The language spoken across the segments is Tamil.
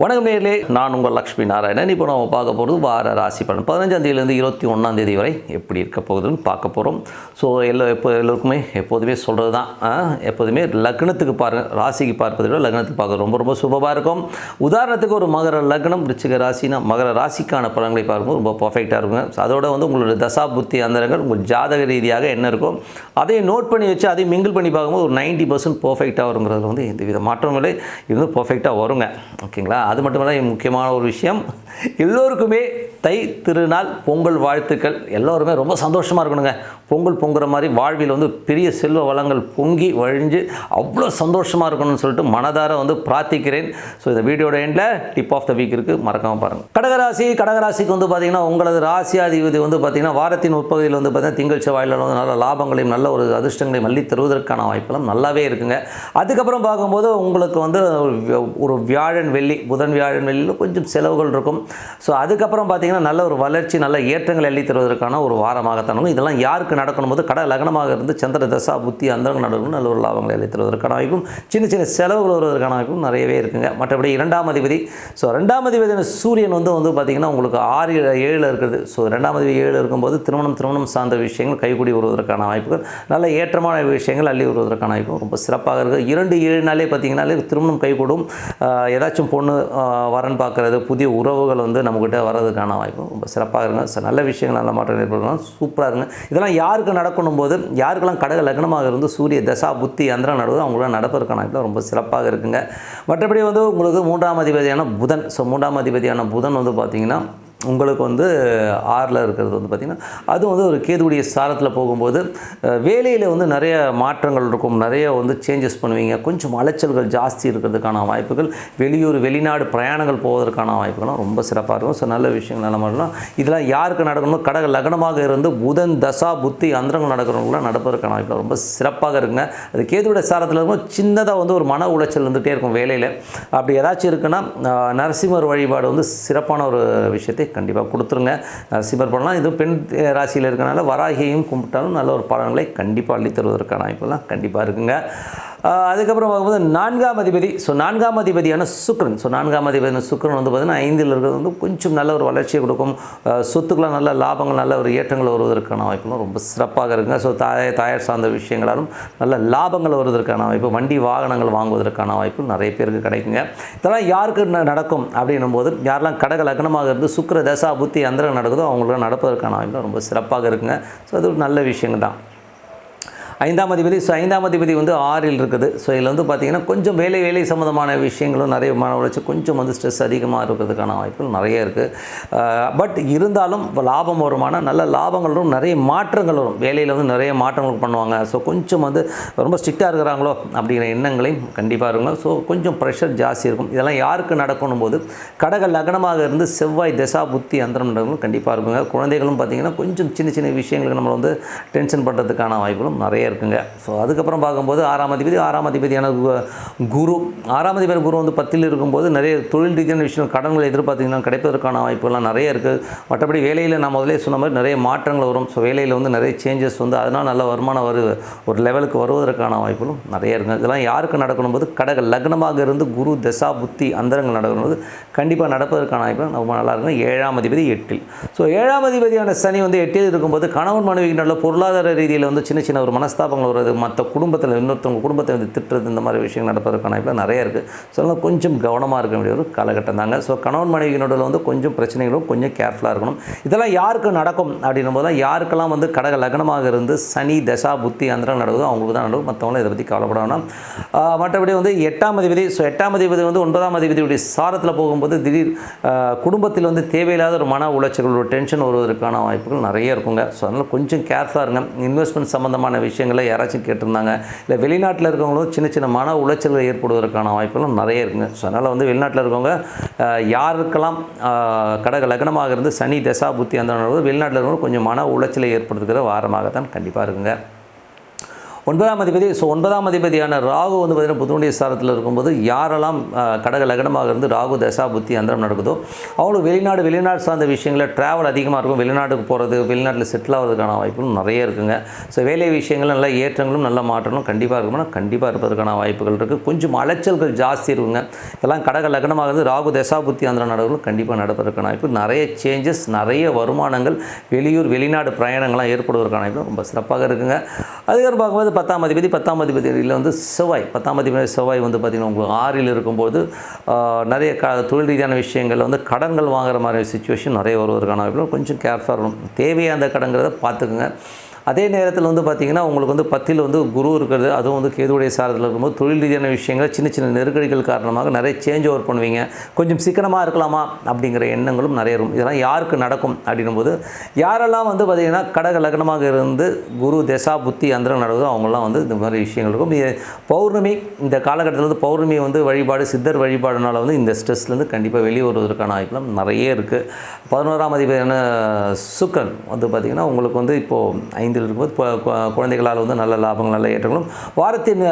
வணக்கம் நேர்களே நான் உங்கள் லக்ஷ்மி நாராயணன். இப்போ நம்ம பார்க்க போகிறது வார ராசி பலன். பதினஞ்சாம் தேதியிலேருந்து இருபத்தி ஒன்றாம் தேதி வரை எப்படி இருக்க போகுதுன்னு பார்க்க போகிறோம் ஸோ எல்லா எப்போ எல்லோருக்குமே எப்போதுமே சொல்கிறது தான் எப்போதுமே லக்னத்துக்கு பாருங்கள் ராசிக்கு பார்ப்பதை விட லக்னத்துக்கு பார்க்க ரொம்ப ரொம்ப சுபமாக இருக்கும். உதாரணத்துக்கு ஒரு மகர லக்னம் ரிச்சிக ராசினா மகர ராசிக்கான பலன்களை பார்க்கும்போது ரொம்ப பர்ஃபெக்டாக இருக்குங்க அதோட வந்து உங்களோட தசா புத்தி அந்தரங்கள் உங்கள் ஜாதக ரீதியாக என்ன இருக்கோ அதையும் நோட் பண்ணி வச்சு அதையும் மிங்கிள் பண்ணி பார்க்கும்போது ஒரு நைன்ட்டி பர்சன்ட் பர்ஃபெக்டாக வருங்கிறதுல வந்து எந்த வித மாற்றங்களே இது வந்து பர்ஃபெக்டாக வருங்க. ஓகேங்களா? அது மட்டும் முக்கியமான ஒரு விஷயம் எல்லோருக்குமே தை திருநாள் பொங்கல் வாழ்த்துக்கள். எல்லோருமே ரொம்ப சந்தோஷமாக இருக்கணுங்க. பொங்கல் பொங்குற மாதிரி வாழ்வில் வந்து பெரிய செல்வ வளங்கள் பொங்கி வழிஞ்சு அவ்வளோ சந்தோஷமாக இருக்கணும்னு சொல்லிட்டு மனதார வந்து பிரார்த்திக்கிறேன். ஸோ இந்த வீடியோட எண்டில் டிப் ஆஃப் த வீக் இருக்குது மறக்காமல் பாருங்கள் கடகராசி கடகராசிக்கு வந்து பார்த்திங்கன்னா உங்களது ராசியாதிபதி வந்து பார்த்திங்கன்னா வாரத்தின் உட்பகுதியில் வந்து பார்த்திங்கன்னா திங்கள் செவ்வாயில் வந்து நல்ல லாபங்களையும் நல்ல ஒரு அதிர்ஷ்டங்களையும் மல்லி தருவதற்கான வாய்ப்பெல்லாம் நல்லாவே இருக்குங்க. அதுக்கப்புறம் பார்க்கும்போது உங்களுக்கு வந்து ஒரு ஒரு வியாழன் வெள்ளி புதன் வியாழன் வெள்ளியில் கொஞ்சம் செலவுகள் இருக்கும். ஸோ அதுக்கப்புறம் பார்த்தீங்கன்னா நல்ல ஒரு வளர்ச்சி நல்ல ஏற்றங்கள் எழுதி தருவதற்கான ஒரு வாரமாகத்தான் இருக்கும். இதெல்லாம் யாருக்கு நடக்கணும்? போது கடை லக்னமாக இருந்து சந்திர தசா புத்தி அந்தரங்கள் நடக்கணும் நல்ல ஒரு லாபங்களை அள்ளி தருவதற்கான வாய்ப்பும் சின்ன சின்ன செலவுகள் வருவதற்கான வாய்ப்பும் நிறையவே இருக்குங்க. மற்றபடி இரண்டாம் அதிபதி. ஸோ ரெண்டாம் அதிபதியான சூரியன் வந்து வந்து பார்த்திங்கன்னா உங்களுக்கு ஆறு ஏழில் இருக்குது. ஸோ ரெண்டாம் அதிபதி ஏழு இருக்கும்போது திருமணம் திருமணம் சார்ந்த விஷயங்கள் கைகூடி வருவதற்கான வாய்ப்புகள் நல்ல ஏற்றமான விஷயங்கள் அள்ளி வருவதற்கான வாய்ப்பும் ரொம்ப சிறப்பாக இருக்குது. இரண்டு ஏழு நாளே பார்த்திங்கனாலே திருமணம் கைகூடும். ஏதாச்சும் பொண்ணு வரன்னு வரன் பார்க்குறது புதிய உறவுகள் வந்து நம்மக்கிட்ட வர்றதுக்கான வாய்ப்பு ரொம்ப சிறப்பாக இருங்க நல்ல விஷயங்கள் நல்ல மாற்றம் ஏற்படலாம் சூப்பராக இருங்க இதெல்லாம் யாருக்கு நடக்கணும் போது யாருக்கெல்லாம் கடக லக்னமாக இருந்து சூரிய தசா புத்தி அந்தரம் நடுவது அவங்களாம் நடப்பதற்கான வாய்ப்பு ரொம்ப சிறப்பாக இருக்குங்க. மற்றபடி வந்து உங்களுக்கு மூன்றாம் அதிபதியான புதன். ஸோ மூன்றாம் அதிபதியான புதன் வந்து பார்த்திங்கன்னா உங்களுக்கு வந்து ஆறில் இருக்கிறது வந்து பார்த்திங்கன்னா அது வந்து ஒரு கேதுவுடைய சாரத்தில் போகும்போது வேலையில் வந்து நிறைய மாற்றங்கள் இருக்கும் நிறைய வந்து சேஞ்சஸ் பண்ணுவீங்க. கொஞ்சம் அலைச்சல்கள் ஜாஸ்தி இருக்கிறதுக்கான வாய்ப்புகள் வெளியூர் வெளிநாடு பிரயாணங்கள் போவதற்கான வாய்ப்புகள்லாம் ரொம்ப சிறப்பாக இருக்கும். ஸோ நல்ல விஷயங்கள் நல்ல மாதிரிலாம் இதெல்லாம் யாருக்கு நடக்கணும் கடக லக்னமாக இருந்து புதன் தசா புத்தி அந்தரங்கள் நடக்கிறவங்களாம் நடப்பதற்கான வாய்ப்பு ரொம்ப சிறப்பாக இருக்குங்க. அது கேதுவுடைய சாரத்தில் இருக்கும் சின்னதாக வந்து ஒரு மன உளைச்சல் வந்துகிட்டே இருக்கும் வேலையில். அப்படி ஏதாச்சும் இருக்குன்னா நரசிம்மர் வழிபாடு வந்து சிறப்பான ஒரு விஷயத்தை கண்டிப்பாக கொடுத்துருங்க. நரசிம்மர் பண்ணலாம். இது பெண் ராசியில் இருக்கனால வராகியையும் கும்பிட்டாலும் நல்ல ஒரு பலன்களை கண்டிப்பாக அள்ளி தருவதற்கான வாய்ப்பெல்லாம் கண்டிப்பாக இருக்குங்க. அதுக்கப்புறம் பார்க்கும்போது நான்காம் அதிபதி. ஸோ நான்காம் அதிபதியான சுக்ரன் ஸோ நான்காம் அதிபதியான சுக்ரன் வந்து பார்த்திங்கன்னா ஐந்தில் இருக்கிறது வந்து கொஞ்சம் நல்ல ஒரு வளர்ச்சியை கொடுக்கும். ஆஹ், சொத்துக்கெல்லாம் நல்ல லாபங்கள் நல்ல ஒரு ஏற்றங்கள் வருவதற்கான வாய்ப்புகளும் ரொம்ப சிறப்பாக இருக்குங்க. ஸோ தாய தாயார் சார்ந்த விஷயங்களாலும் நல்ல லாபங்கள் வருவதற்கான வாய்ப்பு வண்டி வாகனங்கள் வாங்குவதற்கான வாய்ப்பு நிறைய பேருக்கு கிடைக்குங்க. இதெல்லாம் யாருக்கு நடக்கும் அப்படின்னும் போது யாரெல்லாம் கடக லக்னமாக இருந்து சுக்கர தசா புத்தி அந்தரம் நடக்குதோ அவங்களுக்கு நடப்பதற்கான வாய்ப்பு ரொம்ப சிறப்பாக இருக்குங்க. ஸோ அது ஒரு நல்ல விஷயங்கள் தான். ஐந்தாம் அதிபதி ஸோ ஐந்தாம் அதிபதி வந்து ஆறில் இருக்குது. ஸோ இதில் வந்து பார்த்திங்கன்னா கொஞ்சம் வேலை வேலை சம்மந்தமான விஷயங்களும் நிறைய மன உழைச்சி கொஞ்சம் வந்து ஸ்ட்ரெஸ் அதிகமாக இருக்கிறதுக்கான வாய்ப்புகள் நிறைய இருக்குது பட் இருந்தாலும் லாபம் வருமான நல்ல லாபங்கள் வரும் நிறைய மாற்றங்கள் வரும். வேலையில் வந்து நிறைய மாற்றங்கள் பண்ணுவாங்க. ஸோ கொஞ்சம் வந்து ரொம்ப ஸ்ட்ரிக்டாக இருக்கிறாங்களோ அப்படிங்கிற எண்ணங்களையும் கண்டிப்பாக இருக்கும். ஸோ கொஞ்சம் ப்ரெஷர் ஜாஸ்தி இருக்கும். இதெல்லாம் யாருக்கு நடக்கணும் போது கடக லக்னமாக இருந்து செவ்வாய் தசா புத்தி அந்தரம் கண்டிப்பாக இருக்குங்க. குழந்தைகளும் பார்த்திங்கன்னா கொஞ்சம் சின்ன சின்ன விஷயங்களுக்கு நம்மளை வந்து டென்ஷன் பண்ணுறதுக்கான வாய்ப்புகளும் நிறைய இருக்குங்க. ஸோ அதுக்கப்புறம் பார்க்கும்போது ஆறாம் அதிபதி ஆறாம் அதிபதியான கு- குரு ஆறாம் அதிபர் குரு வந்து பத்தில் இருக்கும்போது நிறைய தொழில் ரீதியான விஷயம் கடன்களை எதிர்பார்த்தீங்கன்னா கிடைப்பதற்கான வாய்ப்புகள்லாம் நிறைய இருக்குது மற்றபடி வேலையில் நான் முதலே சொன்ன மாதிரி நிறைய மாற்றங்கள் வரும். ஸோ வேலையில் வந்து நிறைய சேஞ்சஸ் வந்து அதனால் நல்ல வருமானம் வரு ஒரு லெவலுக்கு வருவதற்கான வாய்ப்புகளும் நிறைய இருக்குது இதெல்லாம் யாருக்கு நடக்கணும் போது கடக லக்னமாக இருந்து குரு தசா புத்தி அந்தரங்கள் நடக்கும்போது கண்டிப்பாக நடப்பதற்கான வாய்ப்பு ரொம்ப நல்லா இருக்கும் ஏழாம் அதிபதி எட்டில். ஸோ ஏழாம் அதிபதியான சனி வந்து எட்டில் இருக்கும்போது கணவன் மனைவிக்கு நல்ல பொருளாதார ரீதியில் வந்து சின்ன சின்ன ஒரு மனஸ்தாபங்கள் வருது மற்ற குடும்பத்தில் இன்னொருத்தவங்க குடும்பத்தை வந்து திட்டுறது இந்த மாதிரி விஷயங்கள் நடப்பதற்கான வாய்ப்பு நிறைய இருக்குது ஸோ கொஞ்சம் கவனமாக இருக்க வேண்டிய ஒரு காலகட்டம் தாங்க. ஸோ கணவன் மனைவி நடுவில் வந்து கொஞ்சம் பிரச்சனைகளும் கொஞ்சம் கேர்ஃபுல்லாக இருக்கணும். இதெல்லாம் யாருக்கு நடக்கும் அப்படின்னும் போது தான் யாருக்கெல்லாம் வந்து கடக லக்னமாக இருந்து சனி தசா புத்தி அந்தரம் நடக்குதோ அவங்களுக்கு தான் நடக்கும். மற்றவங்களும் இதை பற்றி கவலைப்பட வேணாம். மற்றபடி வந்து எட்டாம் அதிபதி ஸோ எட்டாம் அதிபதி வந்து ஒன்பதாம் அதிபதியுடைய சாரத்தில் போகும்போது திடீர் குடும்பத்தில் வந்து தேவையில்லாத ஒரு மன உளைச்சல் ஒரு டென்ஷன் வருவதற்கான வாய்ப்புகள் நிறைய இருக்குங்க. ஸோ அதனால் கொஞ்சம் கேர்ஃபுல்லாக இருங்க. இன்வெஸ்ட்மெண்ட் சம்மந்தமான விஷயங்கள் யாராச்சும் கேட்டிருந்தாங்க. இல்லை வெளிநாட்டில் இருக்கவங்களும் சின்ன சின்ன மன உளைச்சல்கள் ஏற்படுவதற்கான வாய்ப்புகளும் நிறைய இருக்குங்க. ஸோ அதனால் வந்து வெளிநாட்டில் இருக்கவங்க யாருக்கெல்லாம் கடக லக்னமாக இருந்து சனி தசா புத்தி அந்த வெளிநாட்டில் இருக்கவங்க கொஞ்சம் மன உளைச்சலை ஏற்படுத்துகிற வாரமாகத்தான் கண்டிப்பாக இருக்குங்க. ஒன்பதாம் அதிபதி ஸோ ஒன்பதாம் அதிபதியான ராகு வந்து பார்த்திங்கன்னா புதனுடைய ஸ்தானத்தில் இருக்கும்போது யாரெல்லாம் கடக லகனமாக இருந்து ராகு தசா புத்தி அந்தரம் நடக்குதோ அவங்களுக்கு வெளிநாடு வெளிநாடு சார்ந்த விஷயங்களில் ட்ராவல் அதிகமாக இருக்கும். வெளிநாட்டுக்கு போகிறது வெளிநாட்டில் செட்டில் ஆகிறதுக்கான வாய்ப்புகளும் நிறைய இருக்குங்க. ஸோ வேலை விஷயங்கள் நல்ல ஏற்றங்களும் நல்ல மாற்றங்களும் கண்டிப்பாக இருக்கும்னா கண்டிப்பாக இருப்பதற்கான வாய்ப்புகள் இருக்குது கொஞ்சம் அலைச்சல்கள் ஜாஸ்தி இருக்குங்க. இதெல்லாம் கடக லக்னமாக இருந்து ராகு தசா புத்தி அந்தரம் நடக்கும் கண்டிப்பாக நடப்பதற்கான வாய்ப்பு. நிறைய சேஞ்சஸ் நிறைய வருமானங்கள் வெளியூர் வெளிநாடு பிரயாணங்கள்லாம் ஏற்படுவதற்கான வாய்ப்பு ரொம்ப சிறப்பாக இருக்குங்க. அதுக்கப்புறம் பார்க்கும்போது பத்தாம் அதிபதி பத்தாம் அதிபதியில் வந்து செவ்வாய் பத்தாம் அதிபதி செவ்வாய் வந்து பார்த்திங்கன்னா உங்களுக்கு ஆறில் இருக்கும்போது நிறைய க தொழில் ரீதியான விஷயங்கள் வந்து கடன்கள் வாங்குற மாதிரி சுச்சுவேஷன் நிறைய வருவதற்கான கொஞ்சம் கேர்ஃபுல்லாக இருக்கணும். தேவையான கடங்கிறத பார்த்துக்குங்க. அதே நேரத்தில் வந்து பார்த்திங்கன்னா உங்களுக்கு வந்து பத்தில் வந்து குரு இருக்கிறது அதுவும் வந்து கேதுவுடைய சாரத்தில் இருக்கும்போது தொழில் ரீதியான விஷயங்கள் சின்ன சின்ன நெருக்கடிகள் காரணமாக நிறைய சேஞ்ச் ஓவர் பண்ணுவீங்க. கொஞ்சம் சிக்கனமாக இருக்கலாமா அப்படிங்கிற எண்ணங்களும் நிறைய இருக்கும். இதெல்லாம் யாருக்கு நடக்கும் அப்படின்னும்போது யாரெல்லாம் வந்து பார்த்திங்கன்னா கடக லக்னமாக இருந்து குரு தசா புத்தி அந்தரம் நடக்குதோ அவங்களாம் வந்து இந்த மாதிரி விஷயங்கள் இருக்கும். இது பௌர்ணமி இந்த காலகட்டத்தில் வந்து பௌர்ணமி வந்து வழிபாடு சித்தர் வழிபாடுனால வந்து இந்த ஸ்ட்ரெஸ்லேருந்து கண்டிப்பாக வெளியே வருவதற்கான வாய்ப்புலாம் நிறைய இருக்குது பதினோராம் அதிபதியான சுக்கன் வந்து பார்த்திங்கன்னா உங்களுக்கு வந்து இப்போது ஐந்து பகுதியில் இருக்கும்போது கு- குழந்தைகளால் வந்து நல்ல லாபங்கள் நல்ல ஏற்றங்களும். வாரத்தின்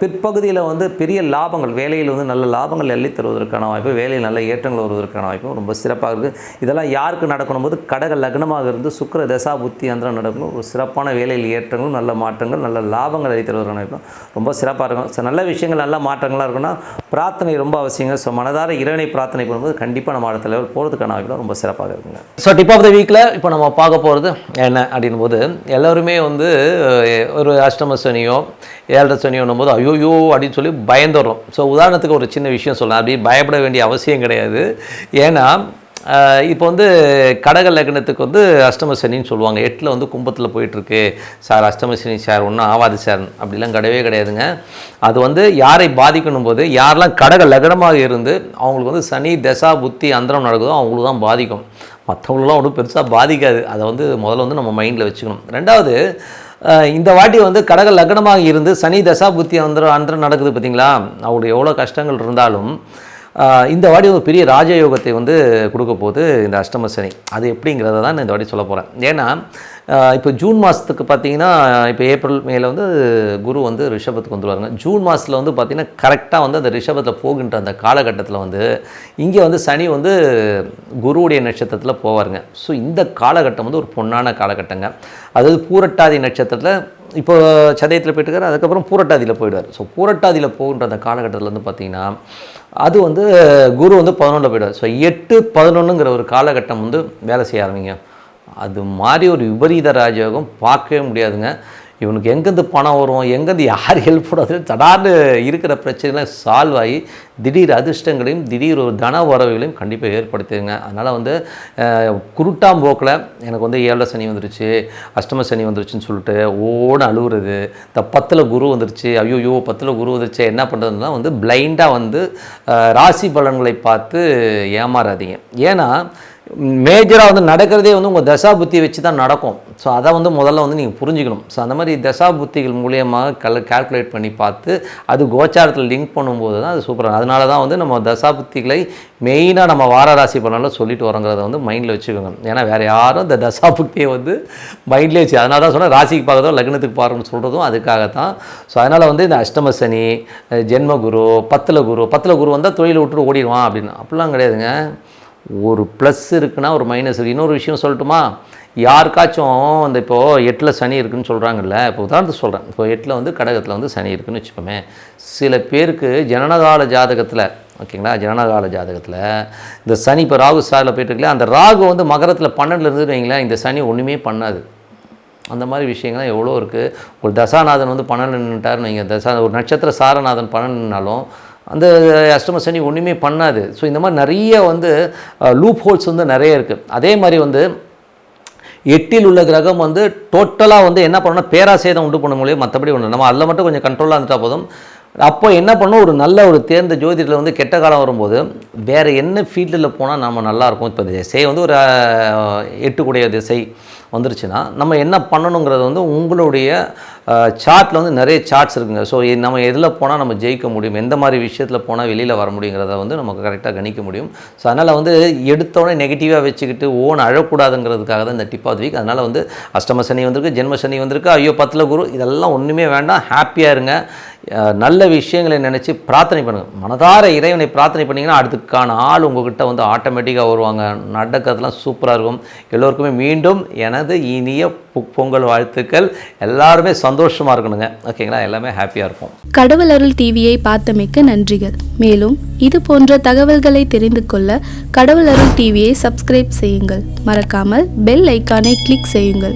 பிற்பகுதியில் வந்து பெரிய லாபங்கள் வேலையில் வந்து நல்ல லாபங்கள் எள்ளி தருவதற்கான வாய்ப்பு வேலையில் நல்ல ஏற்றங்கள் வருவதற்கான வாய்ப்பும் ரொம்ப சிறப்பாக இருக்குது இதெல்லாம் யாருக்கு நடக்கணும் போது கடக லக்னமாக இருந்து சுக்கர தசா புத்தி அந்தரம் நடக்கணும். ஒரு சிறப்பான வேலையில் ஏற்றங்களும் நல்ல மாற்றங்கள் நல்ல லாபங்கள் அளித்தருவதற்கான வாய்ப்பும் ரொம்ப சிறப்பாக இருக்கும். ஸோ நல்ல விஷயங்கள் நல்ல மாற்றங்களாக இருக்குன்னா பிரார்த்தனை ரொம்ப அவசியங்க. ஸோ மனதார இறைவனை பிரார்த்தனை பண்ணும்போது கண்டிப்பாக நம்ம அடுத்த லெவல் போகிறதுக்கான வாய்ப்பு ரொம்ப சிறப்பாக இருக்குங்க. ஸோ டிப் ஆஃப் த வீக்கில் இப்போ நம்ம பார்க்க போகிறது என்ன அப்படின் போது எல்லாருமே வந்து ஒரு அஷ்டம சனியோ ஏழரை சனியோன்னும் போது ஐயோயோ அப்படின்னு சொல்லி பயந்துடுறோம். ஸோ உதாரணத்துக்கு ஒரு சின்ன விஷயம் சொல்லலாம் அப்படி பயப்பட வேண்டிய அவசியம் கிடையாது. ஏன்னா இப்போ வந்து கடக லக்னத்துக்கு வந்து அஷ்டம சனின்னு சொல்லுவாங்க. எட்டில் வந்து கும்பத்தில் போயிட்டுருக்கு. சார் அஷ்டம சனி சார் ஒன்றும் ஆவாது சார். அப்படிலாம் கிடையவே கிடையாதுங்க. அது வந்து யாரை பாதிக்கணும் போது யாரெல்லாம் கடக லக்னமாக இருந்து அவங்களுக்கு வந்து சனி தசா புத்தி அந்தரம் நடக்குதோ அவங்களுக்கு தான் பாதிக்கும். மற்றவங்களும் ஒன்றும் பெருசாக பாதிக்காது. அதை வந்து முதல்ல வந்து நம்ம மைண்டில் வச்சுக்கணும். ரெண்டாவது இந்த வாட்டி வந்து கடக லக்னமாக இருந்து சனி தசா புத்தி அந்தரம் அந்தரம் நடக்குது பார்த்தீங்களா? அவங்களுக்கு எவ்வளோ கஷ்டங்கள் இருந்தாலும் இந்த வாட்டி ஒரு பெரிய ராஜயோகத்தை வந்து கொடுக்க போகுது இந்த அஷ்டம சனி. அது எப்படிங்கிறத தான் நான் இந்த வாட்டி சொல்ல போகிறேன் ஏன்னா இப்போ ஜூன் மாதத்துக்கு பார்த்தீங்கன்னா இப்போ ஏப்ரல் மேல வந்து குரு வந்து ரிஷபத்துக்கு வந்துருவாங்க ஜூன் மாதத்தில் வந்து பார்த்திங்கன்னா கரெக்டாக வந்து அந்த ரிஷபத்தில் போகின்ற அந்த காலகட்டத்தில் வந்து இங்கே வந்து சனி வந்து குருவுடைய நட்சத்திரத்தில் போவாருங்க. ஸோ இந்த காலகட்டம் வந்து ஒரு பொன்னான காலகட்டங்க. அதாவது பூரட்டாதி நட்சத்திரத்தில் இப்போ சதயத்தில் போயிட்டுருக்காரு அதுக்கப்புறம் பூரட்டாதியில் போயிடுவார். ஸோ பூரட்டாதியில் போகின்ற அந்த காலகட்டத்தில் வந்து பார்த்திங்கன்னா அது வந்து குரு வந்து பதினொன்றில் போயிடுவார். ஸோ எட்டு பதினொன்றுங்கிற ஒரு காலகட்டம் வந்து வேலை செய்ய ஆரம்பிங்க அது மாதிரி ஒரு விபரீத ராஜயோகம் பார்க்கவே முடியாதுங்க. இவனுக்கு எங்கேருந்து பணம் வரும் எங்கேருந்து யார் ஹெல்ப் பண்ணாது தடார்னு இருக்கிற பிரச்சனைலாம் சால்வ் ஆகி திடீர் அதிர்ஷ்டங்களையும் திடீர் ஒரு தன உறவுகளையும் கண்டிப்பாக ஏற்படுத்துங்க. அதனால் வந்து குருட்டாம் போக்கில் எனக்கு வந்து ஏழரை சனி வந்துருச்சு அஷ்டம சனி வந்துருச்சுன்னு சொல்லிட்டு ஓட அழுகுறது இந்த பத்தில் குரு வந்துருச்சு ஐயோயோ பத்தில் குரு வந்துருச்சு என்ன பண்ணுறதுனா வந்து பிளைண்டாக வந்து ராசி பலன்களை பார்த்து ஏமாறாதீங்க. ஏன்னா மேஜராக வந்து நடக்கிறதே வந்து உங்கள் தசா புத்தியை வச்சு தான் நடக்கும். ஸோ அதை வந்து முதல்ல வந்து நீங்கள் புரிஞ்சுக்கணும். ஸோ அந்த மாதிரி தசா புத்திகள் மூலியமாக கல் கால்குலேட் பண்ணி பார்த்து அது கோச்சாரத்தில் லிங்க் பண்ணும்போது தான் அது சூப்பராக அதனால தான் வந்து நம்ம தசா புத்திகளை மெயினாக நம்ம வாரராசி பலனில் சொல்லிட்டு வரோங்கிறத வந்து மைண்டில் வச்சுக்கோங்க. ஏன்னா வேறு யாரும் இந்த தசா புத்தியை வந்து மைண்ட்லேயே வச்சு அதனால தான் சொன்னால் ராசிக்கு பார்க்கறதோ லக்னத்துக்கு பார்க்கணும்னு சொல்கிறதும் அதுக்காகத்தான். ஸோ அதனால் வந்து இந்த அஷ்டம சனி ஜென்ம குரு பத்தில் குரு பத்தில் குரு வந்தால் தொழிலை விட்டுட்டு ஓடிடுவான் அப்படின்னு. அப்படிலாம் கிடையாதுங்க. ஒரு ப்ளஸ் இருக்குன்னா ஒரு மைனஸ் இருக்குது இன்னொரு விஷயம் சொல்லட்டுமா? யாருக்காச்சும் அந்த இப்போது எட்டில் சனி இருக்குன்னு சொல்கிறாங்கல்ல இப்போ உதாரணத்துக்கு சொல்கிறேன் இப்போ எட்டில் வந்து கடகத்தில் வந்து சனி இருக்குன்னு வச்சுப்போமே சில பேருக்கு ஜனனகால ஜாதகத்தில் ஓகேங்களா? ஜனனகால ஜாதகத்தில் இந்த சனி இப்போ ராகு சாரில் போயிட்டு அந்த ராகு வந்து மகரத்தில் பன்னெண்டில் இருந்து வைங்களேன் இந்த சனி ஒன்றுமே பண்ணாது. அந்த மாதிரி விஷயங்கள்லாம் எவ்வளோ இருக்குது ஒரு தசாநாதன் வந்து பன்னெண்டு நின்றுட்டாருன்னு வைங்க. தசா ஒரு நட்சத்திர சாரநாதன் பன்னெண்டுனாலும் அந்த அஷ்டம சனி ஒன்றுமே பண்ணாது. ஸோ இந்த மாதிரி நிறைய வந்து லூப் ஹோல்ஸ் வந்து நிறைய இருக்குது அதே மாதிரி வந்து எட்டில் உள்ள கிரகம் வந்து டோட்டலாக வந்து என்ன பண்ணணும்னா பேராசேதம் உண்டு பண்ண முடியும் மற்றபடி ஒன்று நம்ம அதில் மட்டும் கொஞ்சம் கண்ட்ரோலாக இருந்துட்டா போதும். அப்போ என்ன பண்ணோம் ஒரு நல்ல ஒரு தேர்ந்த ஜோதிடத்தில் வந்து கெட்ட காலம் வரும்போது வேறு என்ன ஃபீல்டில் போனால் நம்ம நல்லாயிருக்கும் இப்போ திசை வந்து ஒரு எட்டுக்குடைய திசை. வந்துருச்சுன்னா நம்ம என்ன பண்ணணுங்கிறது வந்து உங்களுடைய சார்ட்டில் வந்து நிறைய சார்ட்ஸ் இருக்குங்க. ஸோ நம்ம எதில் போனால் நம்ம ஜெயிக்க முடியும் எந்த மாதிரி விஷயத்தில் போனால் வெளியில் வர முடியுங்கிறத வந்து நமக்கு கரெக்டாக கணிக்க முடியும். ஸோ அதனால் வந்து எடுத்தோடனே நெகட்டிவாக வச்சுக்கிட்டு ஓன் அழக்கூடாதுங்கிறதுக்காக தான் இந்த டிப் ஆஃப் வீக் அதனால் வந்து அஷ்டம சனி வந்திருக்கு ஜென்ம சனி வந்திருக்கு ஐயோ பத்தில் குரு இதெல்லாம் ஒன்றுமே வேண்டாம் ஹாப்பியாக இருங்க. நல்ல விஷயங்களை நினச்சி பிரார்த்தனை பண்ணுங்கள் மனதார இறைவனை பிரார்த்தனை பண்ணிங்கன்னா அதுக்கான ஆள் உங்ககிட்ட வந்து ஆட்டோமேட்டிக்காக வருவாங்க. நடக்கிறதுலாம் சூப்பராக இருக்கும். எல்லோருக்குமே மீண்டும் என எனது இனிய பொ- பொங்கல் வாழ்த்துக்கள். எல்லாருமே சந்தோஷமாக இருக்கணுங்க. ஓகேங்களா? எல்லாமே ஹாப்பியாக இருக்கும் கடவுள் அருள் டிவியை பார்த்தமைக்கு நன்றிகள். மேலும் இது போன்ற தகவல்களை தெரிந்து கொள்ள கடவுள் அருள் டிவியை சப்ஸ்கிரைப் செய்யுங்கள். மறக்காமல் பெல் ஐக்கானை கிளிக் செய்யுங்கள்.